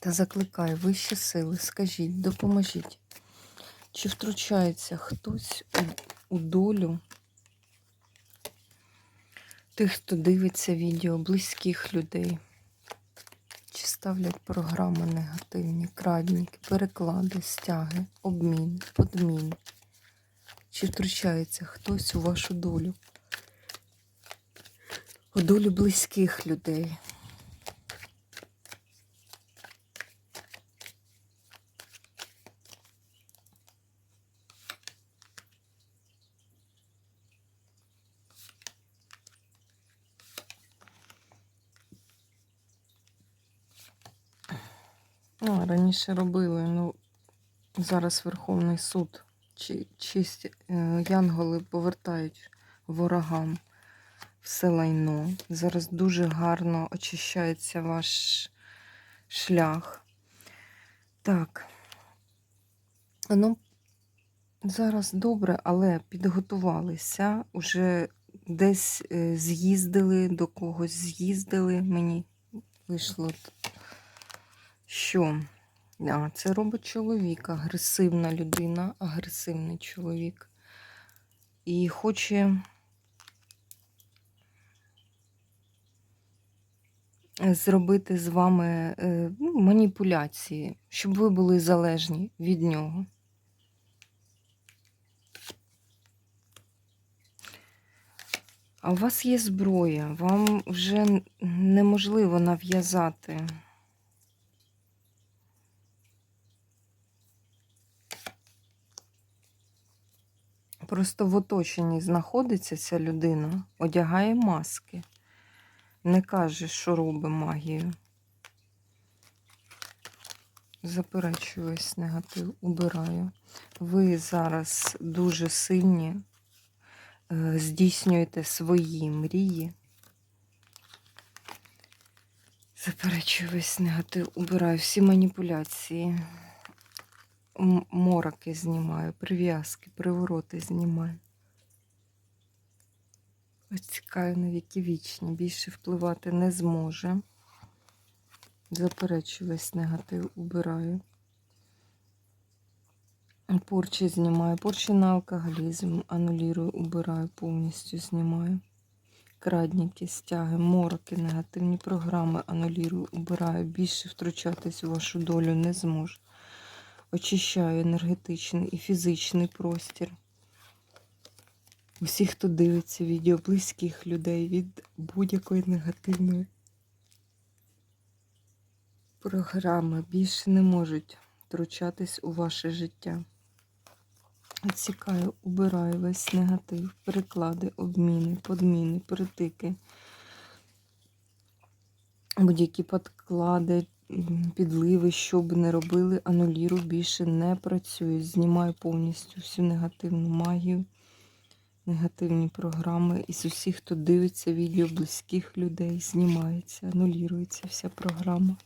Та закликаю вищі сили, скажіть, допоможіть. Чи втручається хтось у, у долю тих, хто дивиться відео, близьких людей? Чи ставлять програми негативні, крадники, переклади, стяги, обмін, подмін? Чи втручається хтось у вашу долю? У долю близьких людей? Ну, раніше робили, ну зараз Верховний суд чи чисті е, янголи повертають ворогам все лайно. Зараз дуже гарно очищається ваш шлях. Так. Ну, зараз добре, але підготувалися. Уже десь е, з'їздили, до когось з'їздили. Мені вийшло що? А, це робить чоловік, агресивна людина, агресивний чоловік. І хоче зробити з вами е, ну, маніпуляції, щоб ви були залежні від нього. А у вас є зброя, вам вже неможливо нав'язати. Просто в оточенні знаходиться ця людина, одягає маски, не каже, що робить магію. Заперечую весь негатив, убираю. Ви зараз дуже сильні, е, здійснюєте свої мрії. Заперечую весь негатив, убираю всі маніпуляції мороки знімаю, прив'язки, привороти знімаю. Оцікаю на віки вічні, більше впливати не зможе. Заперечу весь негатив, убираю. Порчі знімаю, порчі на алкоголізм, анулірую, убираю, повністю знімаю. Крадніки, стяги, мороки, негативні програми анулірую, убираю. Більше втручатись у вашу долю не зможу очищаю енергетичний і фізичний простір. Усіх, хто дивиться відео близьких людей від будь-якої негативної програми більше не можуть втручатись у ваше життя. Відсікаю, убираю весь негатив, переклади, обміни, подміни, притики, будь-які подклади, підливи, що б не робили, ануліру більше не працюють. Знімаю повністю всю негативну магію, негативні програми. І з усіх, хто дивиться відео близьких людей, знімається, анулюється вся програма.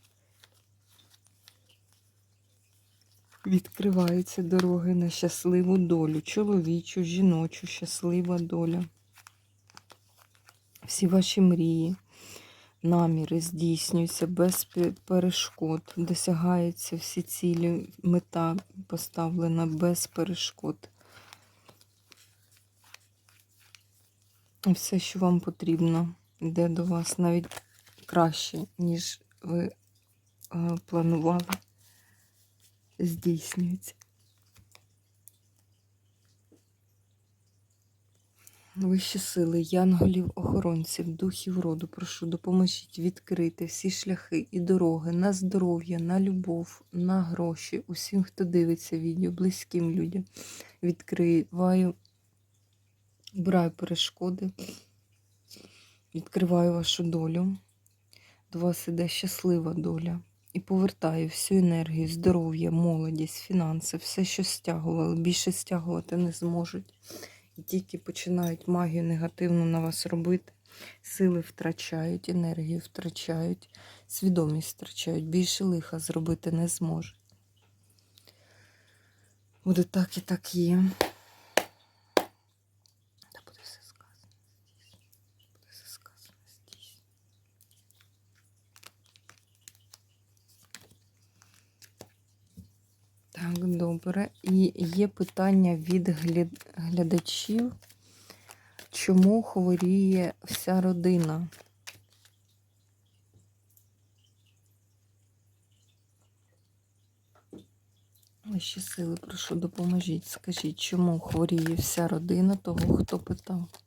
Відкриваються дороги на щасливу долю, чоловічу, жіночу, щаслива доля. Всі ваші мрії наміри здійснюються без перешкод, досягаються всі цілі, мета поставлена без перешкод. Все, що вам потрібно, йде до вас навіть краще, ніж ви е, планували, здійснюється. Вищі сили, янголів, охоронців, духів роду, прошу, допоможіть відкрити всі шляхи і дороги на здоров'я, на любов, на гроші, усім, хто дивиться відео, близьким людям. Відкриваю, браю перешкоди, Відкриваю вашу долю. До вас іде щаслива доля. І повертаю всю енергію, здоров'я, молодість, фінанси, все, що стягували, більше стягувати не зможуть. І тільки починають магію негативну на вас робити. Сили втрачають, енергію втрачають, свідомість втрачають, більше лиха зробити не зможуть. Буде так і так є. Та буде все сказано. Буде все сказано здійснено. Так, добре. І є питання від гля- глядачів, чому хворіє вся родина? Вищі сили, прошу, допоможіть. Скажіть, чому хворіє вся родина того, хто питав?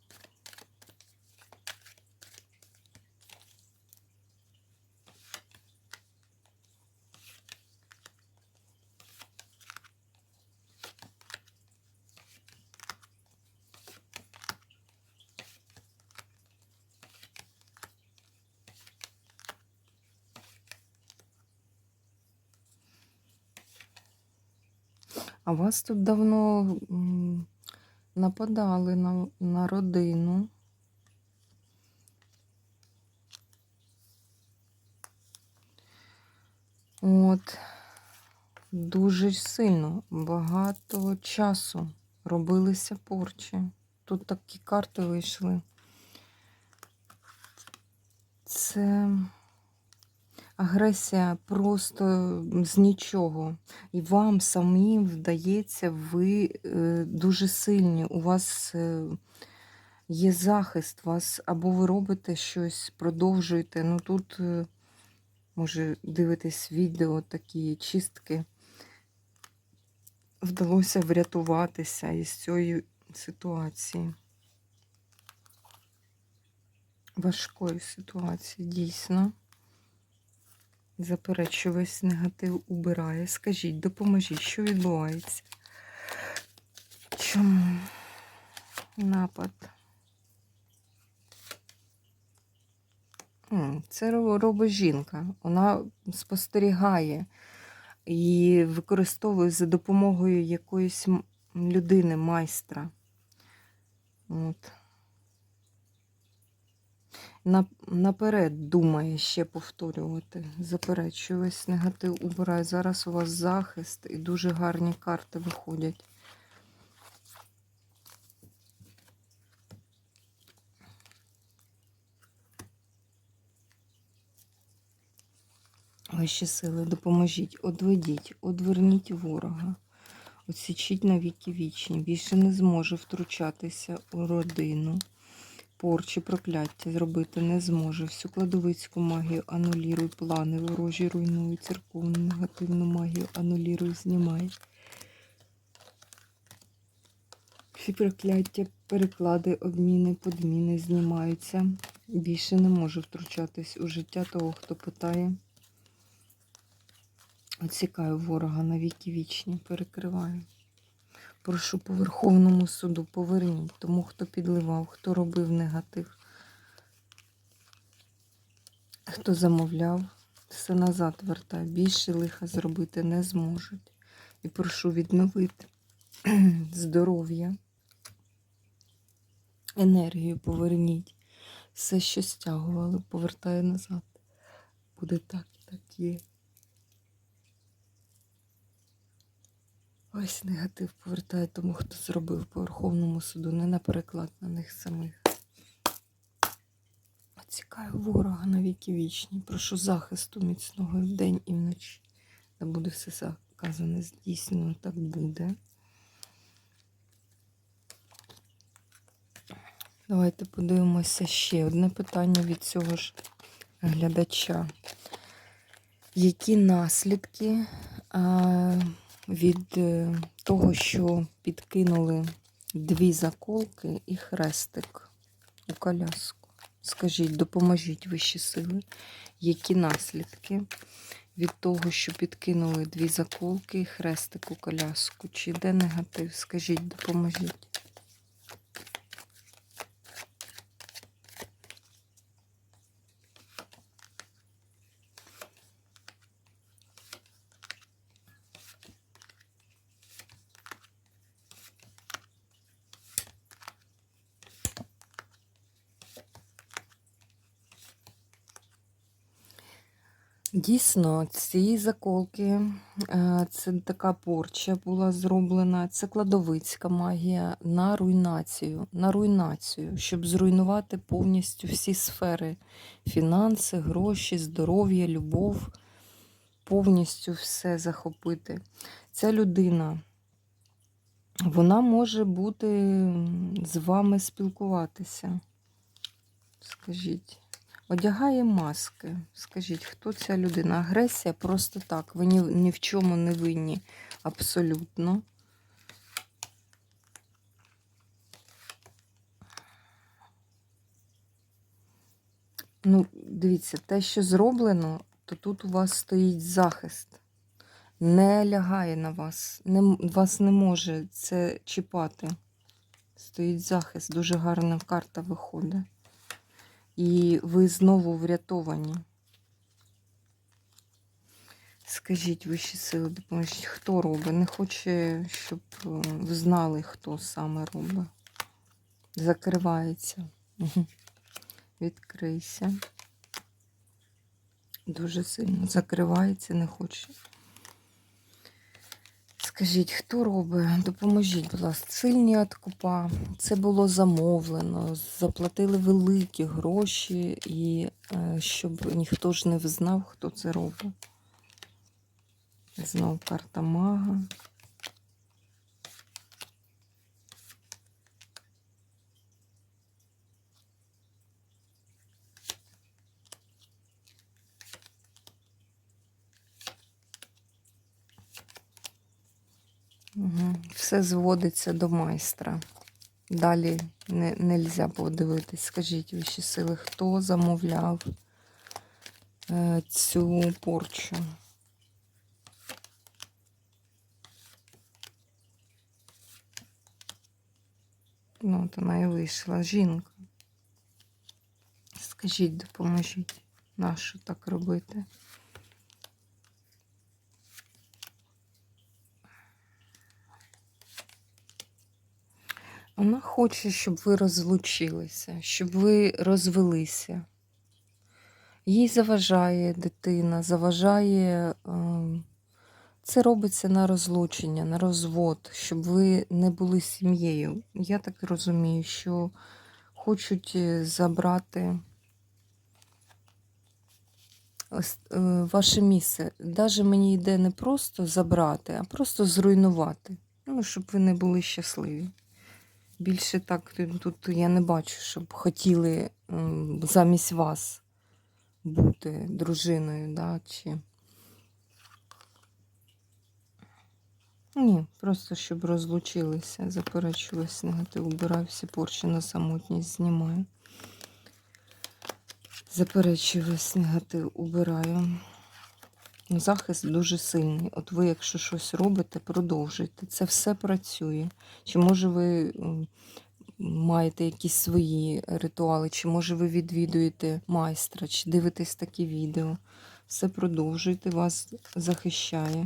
А вас тут давно нападали на, на родину. От, дуже сильно, багато часу робилися порчі. Тут такі карти вийшли. Це агресія просто з нічого. І вам самим вдається, ви е, дуже сильні. У вас е, є захист, вас або ви робите щось, продовжуєте. Ну тут, е, може, дивитесь відео такі чистки. Вдалося врятуватися із цієї ситуації. Важкої ситуації, дійсно. Заперечую, весь негатив убирає. Скажіть, допоможіть, що відбувається? Чому напад? Це робить жінка. Вона спостерігає і використовує за допомогою якоїсь людини, майстра. От. На, наперед думає ще повторювати. Заперечую, весь негатив убирає. Зараз у вас захист і дуже гарні карти виходять. Ваші сили, допоможіть, одведіть, одверніть ворога, отсічіть на віки вічні. Більше не зможе втручатися у родину. Порчі, прокляття зробити не зможе. Всю кладовицьку магію ануліруй, плани ворожі руйнуй, церковну негативну магію ануліруй, знімай. Всі прокляття, переклади, обміни, подміни знімаються. Більше не може втручатись у життя того, хто питає. Оцікаю ворога на віки вічні, перекриваю. Прошу по Верховному суду, поверніть тому, хто підливав, хто робив негатив, хто замовляв, все назад вертай. Більше лиха зробити не зможуть. І прошу відновити здоров'я, енергію поверніть. Все, що стягували, повертаю назад. Буде так так є. Ось негатив повертає тому, хто зробив по Верховному суду, не на переклад на них самих. Оцікаю ворога на віки вічні. Прошу захисту міцного вдень і вночі. Та буде все заказане, здійснено, так буде. Давайте подивимося ще одне питання від цього ж глядача. Які наслідки а, від е, того, що підкинули дві заколки і хрестик у коляску? Скажіть, допоможіть вищі сили, які наслідки від того, що підкинули дві заколки і хрестик у коляску? Чи йде негатив? Скажіть, допоможіть. Дійсно, ці заколки, е, це така порча була зроблена, це кладовицька магія на руйнацію, на руйнацію, щоб зруйнувати повністю всі сфери: фінанси, гроші, здоров'я, любов, повністю все захопити. Ця людина, вона може бути з вами спілкуватися. Скажіть. Одягає маски. Скажіть, хто ця людина? Агресія просто так. Ви ні, ні в чому не винні. Абсолютно. Ну, дивіться, те, що зроблено, то тут у вас стоїть захист. Не лягає на вас. Не, вас не може це чіпати. Стоїть захист. Дуже гарна карта виходить. І ви знову врятовані. Скажіть вищі сили, допоможіть, хто робить? Не хоче, щоб е, ви знали, хто саме робить. Закривається. Відкрийся. Дуже сильно закривається, не хоче. Скажіть, хто робить? Допоможіть, будь ласка, сильні откупа. Це було замовлено, заплатили великі гроші, і е, щоб ніхто ж не взнав, хто це робить. Знову карта мага. Угу. Все зводиться до майстра. Далі не, не можна подивитись. Скажіть вищі сили, хто замовляв е, цю порчу? Ну, от вона і вийшла. Жінка. Скажіть, допоможіть, нащо так робити? Вона хоче, щоб ви розлучилися, щоб ви розвелися. Їй заважає дитина, заважає. ем, Це робиться на розлучення, на розвод, щоб ви не були сім'єю. Я так розумію, що хочуть е, забрати е, ваше місце. Даже мені йде не просто забрати, а просто зруйнувати. Ну, щоб ви не були щасливі. Більше так тут- я не бачу, щоб хотіли замість вас бути дружиною, да, чи. Ні, просто щоб розлучилися, заперечувався негатив, убираю всі порчі на самотність, знімаю. Заперечувався негатив, убираю. Захист дуже сильний. От ви, якщо щось робите, продовжуйте. Це все працює. Чи може ви маєте якісь свої ритуали, чи може ви відвідуєте майстра, чи дивитесь такі відео. Все продовжуйте, вас захищає.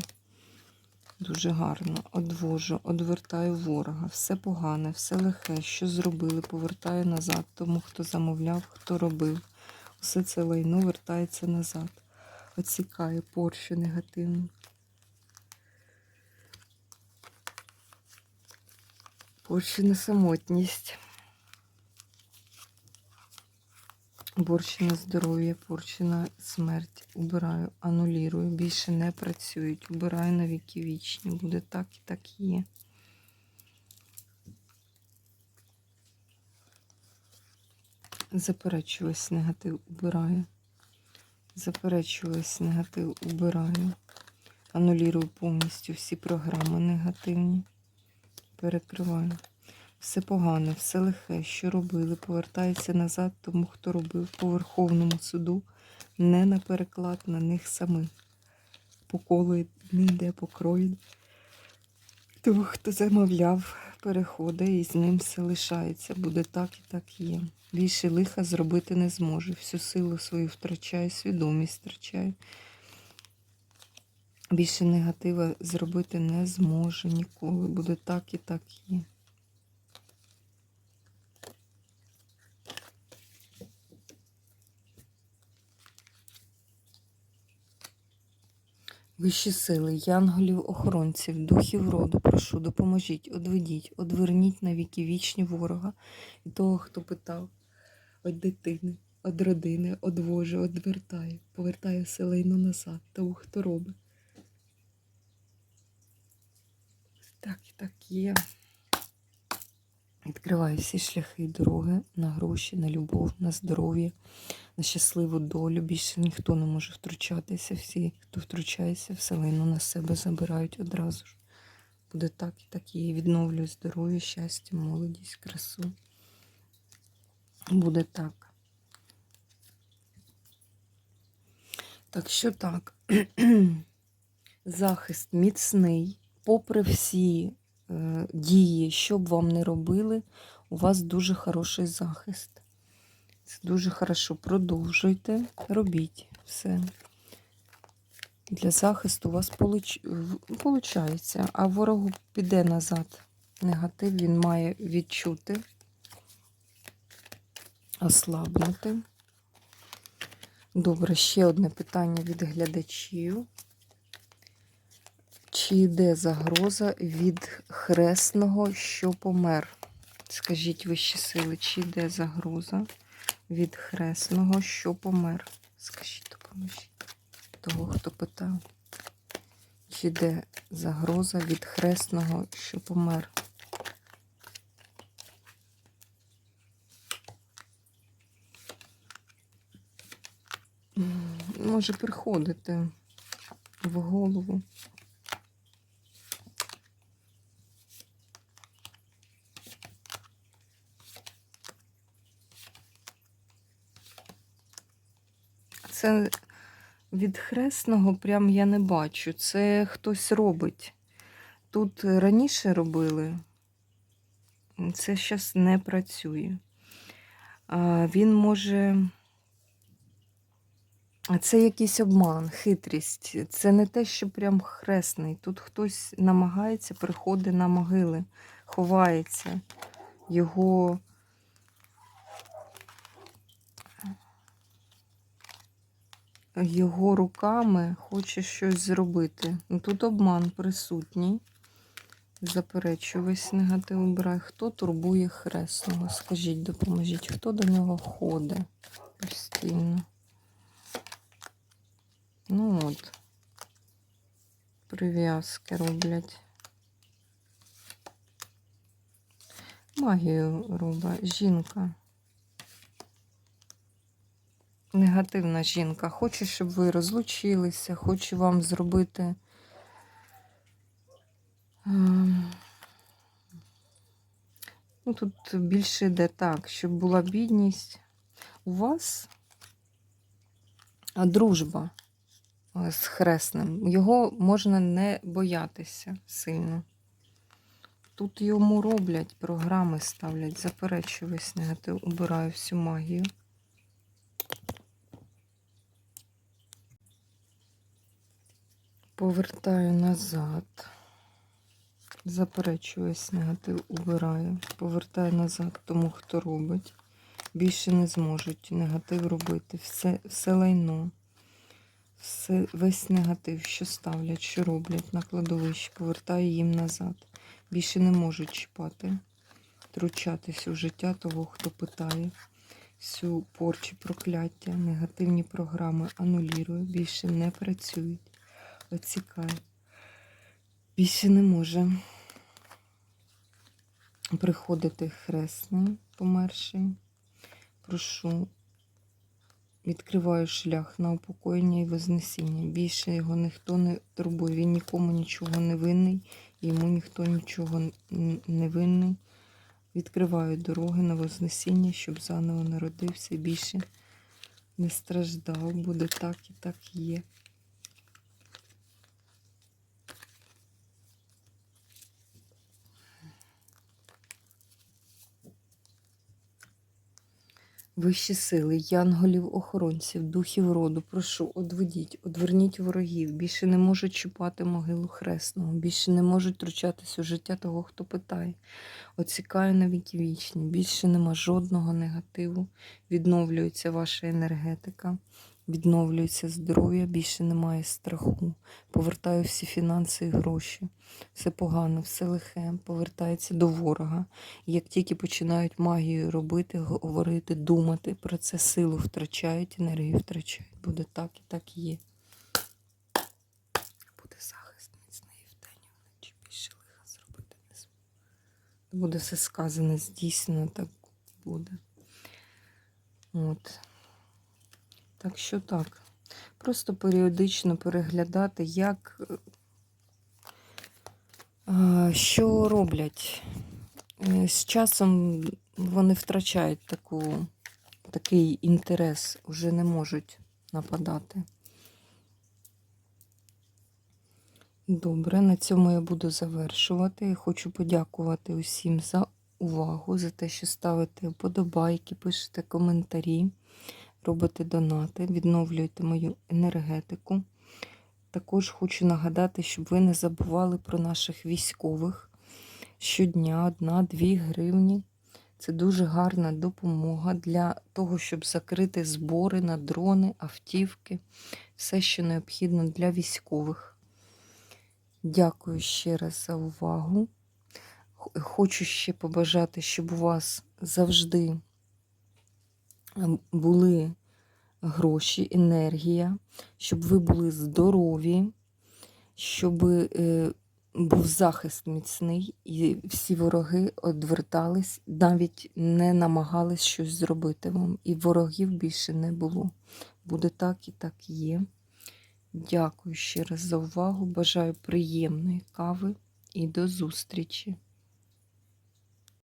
Дуже гарно. Одвожу, одвертаю ворога. Все погане, все лихе, що зробили, повертаю назад тому, хто замовляв, хто робив. Усе це лайно вертається назад. Оцікає порчу негативну. Порчу на самотність. Борщі на здоров'я, порчі на смерть. Убираю, анулірую. Більше не працюють. Убираю на віки вічні. Буде так і так є. Заперечуюсь негатив, убираю. Заперечуюсь негатив, убираю. Анулірую повністю всі програми негативні. Перекриваю. Все погане, все лихе, що робили, повертається назад тому, хто робив по Верховному суду, не на переклад на них самих. По колу не йде покроєн. Тому, хто замовляв, переходить і з ним все лишається. Буде так і так є. Більше лиха зробити не зможе. Всю силу свою втрачаю, свідомість втрачає. Більше негатива зробити не зможе ніколи. Буде так і так є. Вищі сили, янголів, охоронців, духів роду, прошу, допоможіть, одведіть, одверніть на віки вічні ворога і того, хто питав, від дитини, від родини, одвоже, одвертає, повертає все лайно назад, того, хто робить. Так і так є. Відкриваю всі шляхи і дороги на гроші, на любов, на здоров'я, на щасливу долю. Більше ніхто не може втручатися. Всі, хто втручається, все лайно на себе забирають одразу ж. Буде так і так і є. Відновлюю здоров'я, щастя, молодість, красу. Буде так. Так що так. Захист міцний, попри всі е, дії, що б вам не робили, у вас дуже хороший захист. Це дуже хорошо. Продовжуйте, робіть все. Для захисту у вас виходить, а ворогу піде назад. Негатив він має відчути, ослабнути. Добре, ще одне питання від глядачів. Чи йде загроза від хресного, що помер? Скажіть вищі сили, чи йде загроза від хресного, що помер? Скажіть, допоможіть того, хто питав. Чи йде загроза від хресного, що помер? Може приходити в голову. Це від хресного прям я не бачу. Це хтось робить. Тут раніше робили, це зараз не працює. Він може. Це якийсь обман, хитрість. Це не те, що прям хресний. Тут хтось намагається, приходить на могили, ховається. Його його руками хоче щось зробити. Ну, Тут обман присутній. Заперечую весь негатив убирай. Хто турбує хресного? Скажіть, допоможіть, хто до нього ходить постійно? Ну от, прив'язки роблять. Магію робить жінка негативна жінка. Хоче, щоб ви розлучилися, хоче вам зробити. ем, Ну, Тут більше йде так, щоб була бідність. У вас дружба е, з хресним. Його можна не боятися сильно. Тут йому роблять, програми ставлять, заперечую негатив, убираю всю магію. Повертаю назад. Заперечую весь негатив, убираю. Повертаю назад тому, хто робить. Більше не зможуть негатив робити. Все все лайно, все, весь негатив, що ставлять, що роблять на кладовищі, повертаю їм назад. Більше не можуть чіпати, втручатись у життя того, хто питає. Всю порчу, прокляття, негативні програми анулірую, більше не працюють оцікає. Більше не може приходити хресний померший. Прошу, відкриваю шлях на упокоєння і вознесіння. Більше його ніхто не турбує. Він нікому нічого не винний, йому ніхто нічого не винний. Відкриваю дороги на вознесіння, щоб заново народився більше не страждав. Буде так і так є. Вищі сили, янголів, охоронців, духів роду, прошу, одведіть, одверніть ворогів, більше не можуть чіпати могилу хресного, більше не можуть тручатись у життя того, хто питає. Оцікаю на віки вічні, більше нема жодного негативу, відновлюється ваша енергетика. Відновлюється здоров'я, більше немає страху. Повертаю всі фінанси і гроші. Все погано, все лихе, повертається до ворога. Як тільки починають магію робити, говорити, думати про це, силу втрачають, енергію втрачають. Буде так і так і є. Буде захист міцний вдень і вночі. Більше лиха зробити не зможу. Буде все сказане, здійснено, так буде. От. Так що так. Просто періодично переглядати, як е, що роблять. Е, З часом вони втрачають таку, такий інтерес, вже не можуть нападати. Добре, на цьому я буду завершувати. Хочу подякувати усім за увагу, за те, що ставите вподобайки, пишете коментарі, робите донати, відновлюєте мою енергетику. Також хочу нагадати, щоб ви не забували про наших військових. Щодня 1-2 гривні. Це дуже гарна допомога для того, щоб закрити збори на дрони, автівки, все, що необхідно для військових. Дякую ще раз за увагу. Хочу ще побажати, щоб у вас завжди були гроші, енергія, щоб ви були здорові, щоб е, був захист міцний, і всі вороги одвертались, навіть не намагались щось зробити вам. І ворогів більше не було. Буде так і так є. Дякую ще раз за увагу. Бажаю приємної кави і до зустрічі!